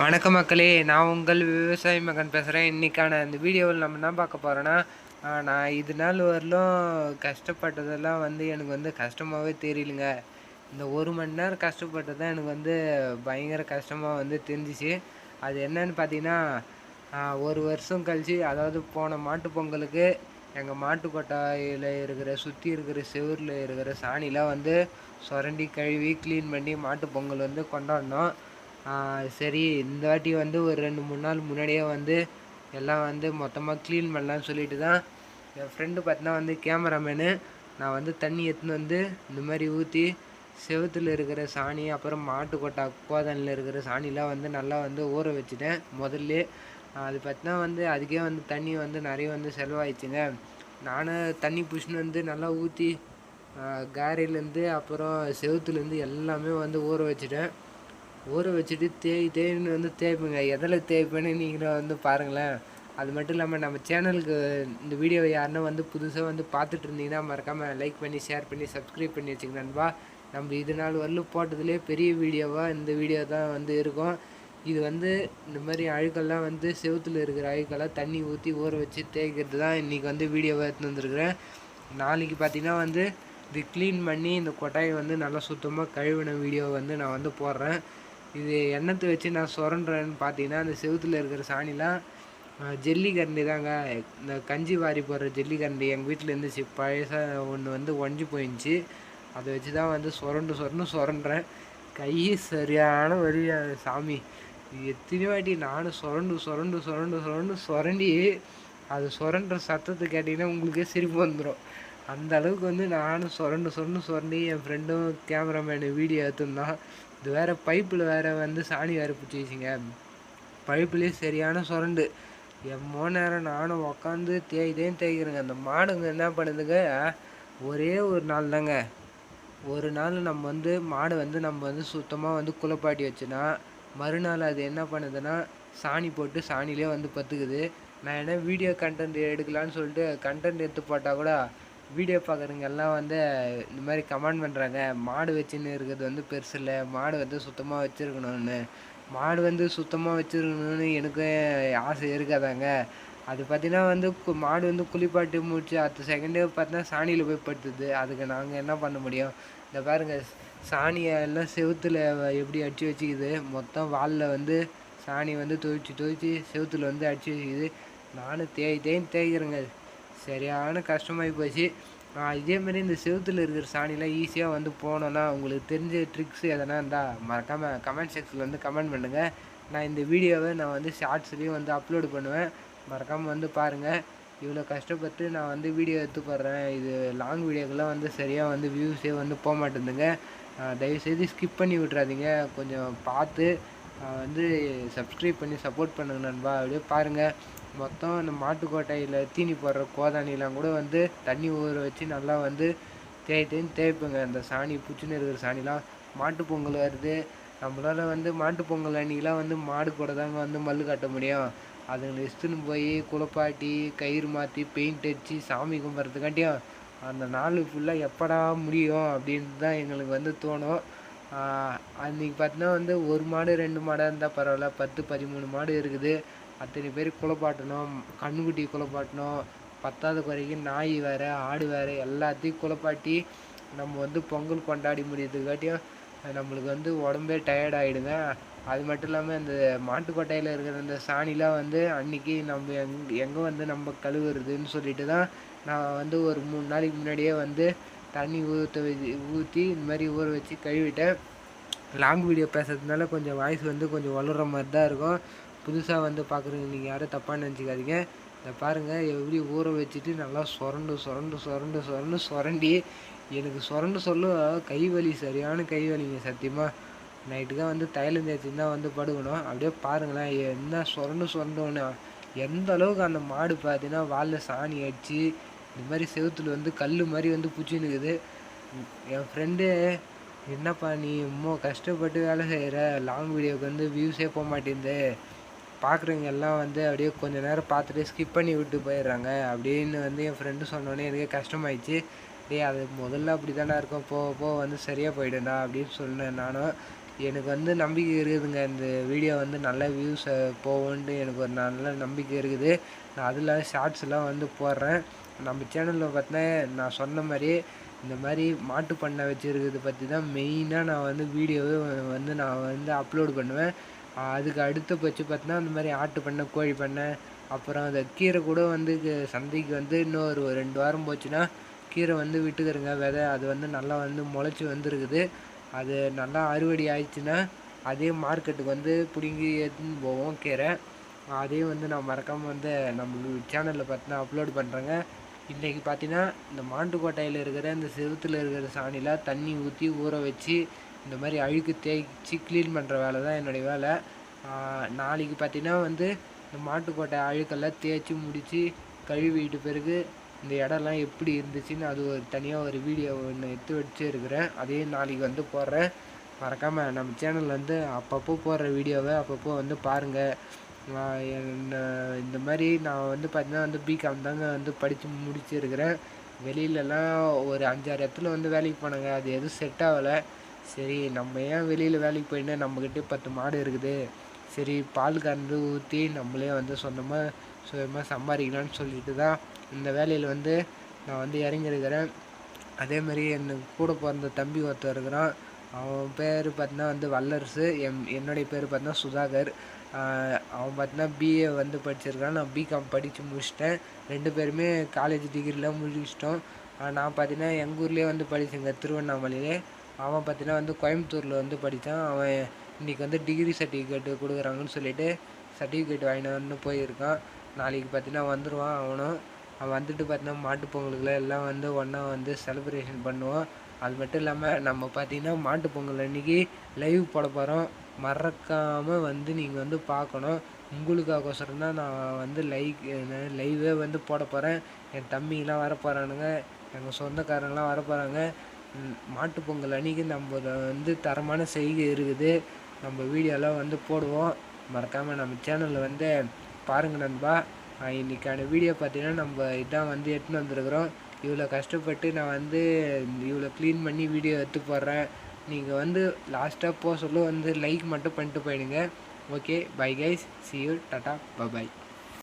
வணக்கம் மக்களே நான் உங்கள் விவசாய மகன் பேசுகிறேன் இன்றைக்கான இந்த வீடியோவில் நம்ம என்ன பார்க்க போகிறோன்னா நான் இது நாள் வரலும் கஷ்டப்பட்டதெல்லாம் வந்து எனக்கு வந்து கஷ்டமாகவே தெரியலங்க. இந்த ஒரு மணி நேரம் கஷ்டப்பட்டது தான் எனக்கு வந்து பயங்கர கஷ்டமாக வந்து தெரிஞ்சிச்சு. அது என்னன்னு பார்த்தீங்கன்னா ஒரு வருஷம் கழிச்சு அதாவது போன மாட்டு பொங்கலுக்கு எங்கள் மாட்டு கொட்டாயில் இருக்கிற சுற்றி இருக்கிற செவுரில் இருக்கிற சாணிலாம் வந்து சுரண்டி கழுவி க்ளீன் பண்ணி மாட்டு பொங்கல் வந்து கொண்டாடினோம். சரி இந்த வாட்டி வந்து ஒரு ரெண்டு மூணு நாள் முன்னாடியே வந்து எல்லாம் வந்து மொத்தமாக க்ளீன் பண்ணலான்னு சொல்லிட்டு தான் என் ஃப்ரெண்டு பார்த்தீங்கன்னா வந்து கேமராமேனு நான் வந்து தண்ணி எடுத்துன்னு வந்து இந்த மாதிரி ஊற்றி செவத்தில் இருக்கிற சாணி அப்புறம் மாட்டு கொட்டா கோதனில் இருக்கிற சாணிலாம் வந்து நல்லா வந்து ஊற வச்சுட்டேன் முதல்ல. அது பார்த்தினா வந்து அதுக்கே வந்து தண்ணி வந்து நிறைய வந்து செலவாயிடுச்சுங்க. நானும் தண்ணி பிடிச்சின்னு வந்து நல்லா ஊற்றி காரையிலேருந்து அப்புறம் செவுத்துலேருந்து எல்லாமே வந்து ஊற வச்சுட்டேன். ஊற வச்சுட்டு தேய் தேய்னு வந்து தேய்ப்பேங்க. எதில் தேய்ப்பேன்னு நீங்களும் வந்து பாருங்களேன். அது மட்டும் இல்லாமல் நம்ம சேனலுக்கு இந்த வீடியோவை யாருன்னா வந்து புதுசாக வந்து பார்த்துட்டு இருந்தீங்கன்னா மறக்காமல் லைக் பண்ணி ஷேர் பண்ணி சப்ஸ்கிரைப் பண்ணி வச்சுங்க நண்பா. நம்ம இது நாள் வரலும் போட்டதுலேயே பெரிய வீடியோவாக இந்த வீடியோ தான் வந்து இருக்கும். இது வந்து இந்த மாதிரி அழுக்கெல்லாம் வந்து செவத்தில் இருக்கிற அழுக்கெல்லாம் தண்ணி ஊற்றி ஊற வச்சு தேய்க்கிறது தான் இன்றைக்கி வந்து வீடியோவை எடுத்துன்னு வந்துருக்குறேன். நாளைக்கு பார்த்திங்கன்னா வந்து இது க்ளீன் பண்ணி இந்த கொட்டாயை வந்து நல்லா சுத்தமாக கழுவின வீடியோ வந்து நான் வந்து போடுறேன். இது எண்ணத்தை வச்சு நான் சுரண்டுறேன்னு பார்த்தீங்கன்னா அந்த செவுத்துல இருக்கிற சாணிலாம் ஜெல்லி கரண்டி தாங்க. இந்த கஞ்சி வாரி போடுற ஜெல்லி கரண்டி எங்கள் வீட்டில் இருந்துச்சு. பழசாக ஒன்று வந்து ஒஞ்சி போயிடுச்சு அதை வச்சு தான் வந்து சுரண்டு சுரண்டு சுரண்டுறேன். கை சரியான வழி சாமி. எத்தனை வாட்டி நானும் சுரண்டு சுரண்டு சுரண்டு சுரண்டு சுரண்டி அது சுரண்டுற சத்தத்தை கேட்டிங்கன்னா உங்களுக்கே சிரிப்பு வந்துடும் அந்த அளவுக்கு வந்து நானும் சுரண்டு சுரண்டு சுரண்டி என் ஃப்ரெண்டும் கேமராமேனு வீடியோ எடுத்துருந்தான். இது வேறு பைப்பில் வேறு வந்து சாணி வேறு பிடிச்சி வச்சுங்க. பைப்புலேயே சரியான சுரண்டு. எம்மோ நேரம் நானும் உக்காந்து தேய்தேன் தேய்க்கிறேங்க. அந்த மாடுங்க என்ன பண்ணுதுங்க? ஒரே ஒரு நாள் தாங்க. ஒரு நாள் நம்ம வந்து மாடு வந்து நம்ம வந்து சுத்தமாக வந்து குளிப்பாட்டி வச்சுனா மறுநாள் அது என்ன பண்ணுதுன்னா சாணி போட்டு சாணிலே வந்து பத்துக்குது. நான் என்ன வீடியோ கண்டென்ட் எடுக்கலான்னு சொல்லிட்டு கண்டென்ட் எடுத்து போட்டால் கூட வீடியோ பார்க்குறவங்க எல்லாம் வந்து இந்த மாதிரி கமெண்ட் பண்ணுறாங்க மாடு வச்சுன்னு இருக்கிறது வந்து பெருசு இல்லை. மாடு வந்து சுத்தமாக வச்சுருக்கணும்னு. மாடு வந்து சுத்தமாக வச்சுருக்கணும்னு எனக்கு ஆசை இருக்காதாங்க. அது பார்த்தீங்கன்னா வந்து கு- மாடு வந்து குளிப்பாட்டி முடிச்சு அடுத்த செகண்டே பார்த்தா சாணியில் போய் படுத்துது. அதுக்கு நாங்கள் என்ன பண்ண முடியும்? இந்த பாருங்கள் சாணியை எல்லாம் செவுத்தில் எப்படி அடிச்சு வச்சுக்குது? மொத்தம் வாலில் வந்து சாணி வந்து துவைச்சி துவைச்சி செவுத்தில் வந்து அடிச்சு வச்சுக்குது. நானும் தேய் தேய் தேய்க்கிறேங்க. சரியான கஷ்டமாகி போச்சு. ஆஹ் இந்த செவுத்துல இருக்கிற சாணிலாம் ஈஸியாக வந்து போனோன்னா உங்களுக்கு தெரிஞ்ச ட்ரிக்ஸ் எதனா இருந்தால் மறக்காமல் கமெண்ட் செக்ஷனில் வந்து கமெண்ட் பண்ணுங்கள் நான் இந்த வீடியோவை நான் வந்து ஷார்ட்ஸ்லேயும் வந்து அப்லோடு பண்ணுவேன். மறக்காமல் வந்து பாருங்கள் இவ்வளோ கஷ்டப்பட்டு நான் வந்து வீடியோ எடுத்து போடுறேன். இது லாங் வீடியோக்கெல்லாம் வந்து சரியாக வந்து வியூஸே வந்து போக மாட்டேங்குதுங்க தயவுசெய்து ஸ்கிப் பண்ணி விட்றாதீங்க கொஞ்சம் பார்த்து வந்து சப்ஸ்கிரைப் பண்ணி சப்போர்ட் பண்ணுங்க நண்பா. அப்படியே பாருங்கள் மொத்தம் இந்த மாட்டுக்கோட்டையில் தீனி போடுற கோதானிலாம் கூட வந்து தண்ணி ஊற வச்சு நல்லா வந்து தேய் தேய்ன்னு தேய்ப்புங்க. இந்த சாணி பூச்சின்னு இருக்கிற சாணிலாம் மாட்டு பொங்கல் வருது. நம்மளால வந்து மாட்டு பொங்கல் அன்னைக்கெலாம் வந்து மாடு கூட தாங்க வந்து மல்லு கட்ட முடியும். அதுங்களை இஷ்டன்னு போய் குளப்பாட்டி கயிறு மாற்றி பெயிண்ட் அடித்து சாமி கும்பிட்றதுக்காண்டியும் அந்த நாள் ஃபுல்லாக எப்படா முடியும் அப்படின்னு தான் எங்களுக்கு வந்து தோணும். அன்றைக்கி அன்னைக்கு பார்த்தீங்கன்னா வந்து ஒரு மாடு ரெண்டு மாடாக இருந்தால் பரவாயில்ல. பத்து பதிமூணு மாடு இருக்குது. அத்தனை பேர் குளிப்பாட்டணும் கன்றுக்குட்டி குளிப்பாட்டணும் பத்தாவது குறைக்கும் நாய் வேறு ஆடு வேறு எல்லாத்தையும் குளிப்பாட்டி நம்ம வந்து பொங்கல் கொண்டாடி முடியறதுக்காட்டியும் நம்மளுக்கு வந்து உடம்பே டயர்ட் ஆகிடுங்க அது மட்டும் இல்லாமல் இந்த மாட்டுக்கொட்டையில் இருக்கிற இந்த சாணிலாம் வந்து அன்னைக்கு நம்ம எங் எங்கே வந்து நம்ம கழுவுறதுன்னு சொல்லிட்டு தான் நான் வந்து ஒரு மூணு நாளைக்கு முன்னாடியே வந்து தண்ணி ஊற்ற வச்சு ஊற்றி இந்த மாதிரி ஊற வச்சு கழுவிட்டேன். லாங் வீடியோ பேசுறதுனால கொஞ்சம் வாய்ஸ் வந்து கொஞ்சம் வளர்கிற மாதிரி தான் இருக்கும். புதுசாக வந்து பார்க்குறீங்க நீங்கள் யாரும் தப்பாக நினச்சிக்காதீங்க. இதை பாருங்கள் எப்படி ஊற வச்சுட்டு நல்லா சுரண்டு சுரண்டு சுரண்டு சுரண்டு சுரண்டி எனக்கு சுரண்டு சொல்ல கை வலி சரியான கை வலிங்க சத்தியமாக நைட்டுக்காக வந்து தைலம் தேய்ச்சி தான் வந்து படுக்கணும். அப்படியே பாருங்களேன். என்ன சுரண்டு சுரண்டோன்னு எந்த அளவுக்கு அந்த மாடு பார்த்தீங்கன்னா வாலில் சாணி அடிச்சு இந்த மாதிரி செவுத்துல வந்து கல் மாதிரி வந்து புச்சின்னுக்குது என் ஃப்ரெண்டு என்னப்பா நீ இம்மோ கஷ்டப்பட்டு வேலை செய்கிற லாங் வீடியோவுக்கு வந்து வியூஸே போக மாட்டேங்குது. பார்க்குறவங்க எல்லாம் வந்து அப்படியே கொஞ்ச நேரம் பார்த்துட்டு ஸ்கிப் பண்ணி விட்டு போயிடுறாங்க. அப்படின்னு வந்து என் ஃப்ரெண்டு சொன்னோன்னே எனக்கு கஷ்டமாயிடுச்சு. டே அது முதல்ல அப்படி தானே இருக்கும். போக போக வந்து சரியாக போயிடும்டா அப்படின்னு சொன்னேன் நானும் எனக்கு வந்து நம்பிக்கை இருக்குதுங்க. இந்த வீடியோ வந்து நல்ல வியூஸ் போகும்ன்ட்டு எனக்கு ஒரு நல்ல நம்பிக்கை இருக்குது. நான் அதில் ஷார்ட்ஸ்லாம் வந்து போடுறேன். நம்ம சேனலில் பார்த்தா நான் சொன்ன மாதிரி இந்த மாதிரி மாட்டு பண்ணை வச்சுருக்கிறது பற்றி தான் மெயினாக நான் வந்து வீடியோவே வந்து நான் வந்து அப்லோடு பண்ணுவேன். அதுக்கு அடுத்த பச்சு பார்த்தீங்கன்னா அந்த மாதிரி ஆட்டு பண்ணை கோழி பண்ணை அப்புறம் அந்த கீரை கூட வந்து சந்தைக்கு வந்து இன்னும் ஒரு ரெண்டு வாரம் போச்சுன்னா கீரை வந்து விட்டுக்கிறங்க விதை. அது வந்து நல்லா வந்து முளைச்சி வந்துருக்குது. அது நல்லா அறுவடை ஆயிடுச்சுன்னா அதே மார்க்கெட்டுக்கு வந்து பிடுங்கி எடுத்துன்னு போவோம் கீரை. அதையும் வந்து நான் மறக்காமல் வந்து நம்ம சேனலில் பார்த்தினா அப்லோட் பண்ணுறேங்க இன்றைக்கி பார்த்தீங்கன்னா இந்த மாட்டுக்கோட்டையில் இருக்கிற இந்த செவுத்துல இருக்கிற சாணிலாம் தண்ணி ஊற்றி ஊற வச்சு இந்த மாதிரி அழுக்கு தேய்ச்சி க்ளீன் பண்ணுற வேலை தான் என்னுடைய வேலை. நாளைக்கு பார்த்தீங்கன்னா வந்து இந்த மாட்டுக்கோட்டை அழுக்கெல்லாம் தேய்ச்சி முடித்து கழுவிட்டு பிறகு இந்த இடம்லாம் எப்படி இருந்துச்சுன்னு அது ஒரு தனியாக ஒரு வீடியோ ஒன்று எடுத்து வச்சு இருக்கிறேன் அதையும் நாளைக்கு வந்து போடுறேன். மறக்காமல் நம்ம சேனலில் வந்து அப்பப்போ போடுற வீடியோவை அப்பப்போ வந்து பாருங்கள் நான் இந்த மாதிரி நான் வந்து பார்த்தீங்கன்னா வந்து பிகாம் தாங்க வந்து படித்து முடிச்சிருக்கிறேன். வெளியிலலாம் ஒரு அஞ்சாறு இடத்துல வந்து வேலைக்கு போனாங்க. அது எதுவும் செட் ஆகலை. சரி நம்ம ஏன் வெளியில் வேலைக்கு போயிட்டு நம்மக்கிட்டே பத்து மாடு இருக்குது. சரி பால் கறந்து ஊற்றி நம்மளே வந்து சொந்தமாக சுயமாக சம்பாதிக்கலாம்னு சொல்லிட்டு தான் இந்த வேலையில் வந்து நான் வந்து இறங்கியிருக்கிறேன். அதே மாதிரி எனக்கு கூட பிறந்த தம்பி ஒருத்தர் இருக்கிறான். அவன் பேர் பார்த்தீங்கன்னா வந்து வல்லரசு என் என்னுடைய பேர் பார்த்தீங்கன்னா சுதாகர். அவன் பார்த்தீங்கன்னா பிஏ வந்து படிச்சிருக்கான். நான் பிகாம் படித்து முடிச்சிட்டேன். ரெண்டு பேருமே காலேஜ் டிகிரிலாம் முடிச்சிட்டோம். நான் பார்த்தீங்கன்னா எங்கள் ஊர்லேயே வந்து படித்தேங்க திருவண்ணாமலையிலே. அவன் பார்த்தீங்கன்னா வந்து கோயம்புத்தூரில் வந்து படித்தான் அவன் இன்றைக்கி வந்து டிகிரி சர்டிஃபிகேட்டு கொடுக்குறாங்கன்னு சொல்லிட்டு சர்டிஃபிகேட் வாங்கினு வந்து போயிருக்கான். நாளைக்கு பார்த்தீங்கன்னா வந்துடுவான் அவனும். வந்துட்டு பார்த்தீங்கன்னா மாட்டுப் பொங்கலுக்குலாம் எல்லாம் வந்து ஒன்றா வந்து செலிப்ரேஷன் பண்ணுவோம். அது மட்டும் இல்லாமல் நம்ம பார்த்தீங்கன்னா மாட்டுப் பொங்கல் அன்றைக்கி லைவ் போட போகிறோம் மறக்காமல் வந்து நீங்கள் வந்து பார்க்கணும். உங்களுக்காகோசரம் தான் நான் வந்து லைக் லைவே வந்து போட போகிறேன் என் தம்பிங்கெலாம் வர போகிறானுங்க எங்கள் சொந்தக்காரங்களாம் வர போகிறாங்க மாட்டுப் பொங்கல் அன்றைக்கி நம்ம வந்து தரமான செய்கை இருக்குது. நம்ம வீடியோலாம் வந்து போடுவோம். மறக்காமல் நம்ம சேனலில் வந்து பாருங்கள் நண்பா. இன்றைக்கான இன்னைக்கான வீடியோ பார்த்தீங்கன்னா நம்ம இதான் வந்து எடுத்துன்னு வந்திருக்கிறோம். இவ்வளோ கஷ்டப்பட்டு நான் வந்து இவ்வளோ க்ளீன் பண்ணி வீடியோ எடுத்து போடுறேன். நீங்கள் வந்து லாஸ்ட்டாக போக சொல்ல வந்து லைக் மட்டும் பண்ணிட்டு போயிடுங்க. Okay bye guys see you tata bye bye